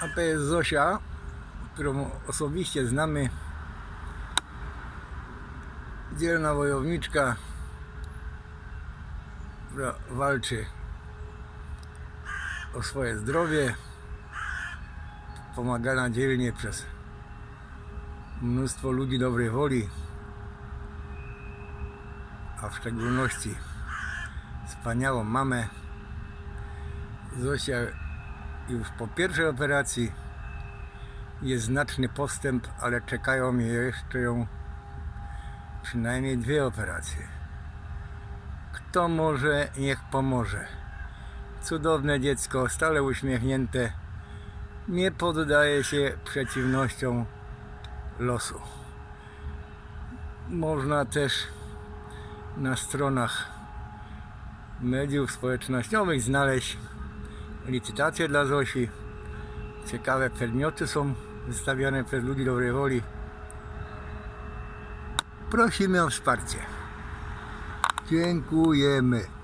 A to jest Zosia, którą osobiście znamy. Dzielna wojowniczka, która walczy o swoje zdrowie, pomagana dzielnie przez mnóstwo ludzi dobrej woli, a w szczególności wspaniałą mamę. Zosia już po pierwszej operacji jest znaczny postęp, ale czekają mnie jeszcze ją przynajmniej dwie operacje. Kto może, niech pomoże. Cudowne dziecko, stale uśmiechnięte, nie poddaje się przeciwnościom losu. Można też na stronach mediów społecznościowych znaleźć licytacje dla Zosi. Ciekawe przedmioty są wystawiane przez ludzi dobrej woli. Prosimy o wsparcie. Dziękujemy.